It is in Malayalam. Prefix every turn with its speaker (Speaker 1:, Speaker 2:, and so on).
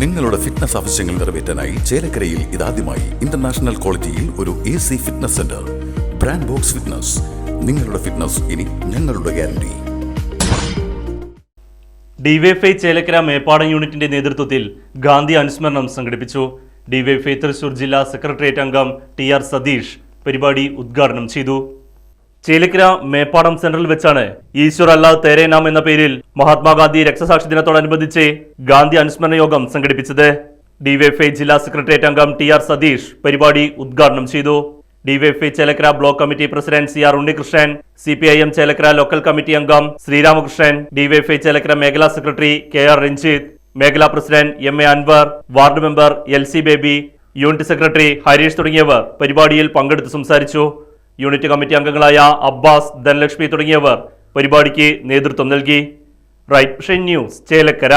Speaker 1: നിങ്ങളുടെ ഫിറ്റ്നസ് ആവശ്യങ്ങൾ നിറവേറ്റാനായി ചേലക്കരയിൽ ഇതാദ്യമായി ഇന്റർനാഷണൽ ക്വാളിറ്റിയിൽ ഒരു A C fitness centre brand box fitness നിങ്ങളുടെ ഫിറ്റ്നസ് ഇനി ഞങ്ങളുടെ ഗ്യാരണ്ടി
Speaker 2: ഡിവൈഫൈ ചേലക്കര മേപ്പാടം യൂണിറ്റിന്റെ നേതൃത്വത്തിൽ ഗാന്ധി അനുസ്മരണം സംഘടിപ്പിച്ചു. ഡിവൈഫൈ തൃശൂർ ജില്ലാ സെക്രട്ടേറിയറ്റ് അംഗം ടി ആർ സതീഷ് പരിപാടി ഉദ്ഘാടനം ചെയ്തു. ചേലക്കര മേപ്പാടം സെന്ററിൽ വെച്ചാണ് ഈശ്വർ അല്ലാ തേരേ നാം എന്ന പേരിൽ മഹാത്മാഗാന്ധി രക്തസാക്ഷി ദിനത്തോടനുബന്ധിച്ച് ഗാന്ധി അനുസ്മരണ യോഗം സംഘടിപ്പിച്ചത്. ഡിവൈഎഫ്ഐ ജില്ലാ സെക്രട്ടേറിയറ്റ് അംഗം ടി ആർ സതീഷ് പരിപാടി ഉദ്ഘാടനം ചെയ്തു. DYFI Chelakkara block committee president C R Unnikrishnan C P I M Chelakkara local committee അംഗം ശ്രീരാമകൃഷ്ണൻ ഡിവൈഎഫ്ഐ ചേലക്കര മേഖലാ സെക്രട്ടറി കെ ആർ രഞ്ജിത്ത് മേഖലാ president M A Anwar ward member L C Baby unit secretary Harish തുടങ്ങിയവർ പരിപാടിയിൽ പങ്കെടുത്ത് സംസാരിച്ചു. യൂണിറ്റ് കമ്മിറ്റി അംഗങ്ങളായ അബ്ബാസ് ധനലക്ഷ്മി തുടങ്ങിയവർ പരിപാടിക്ക് നേതൃത്വം നൽകി. Right news Chelakkara.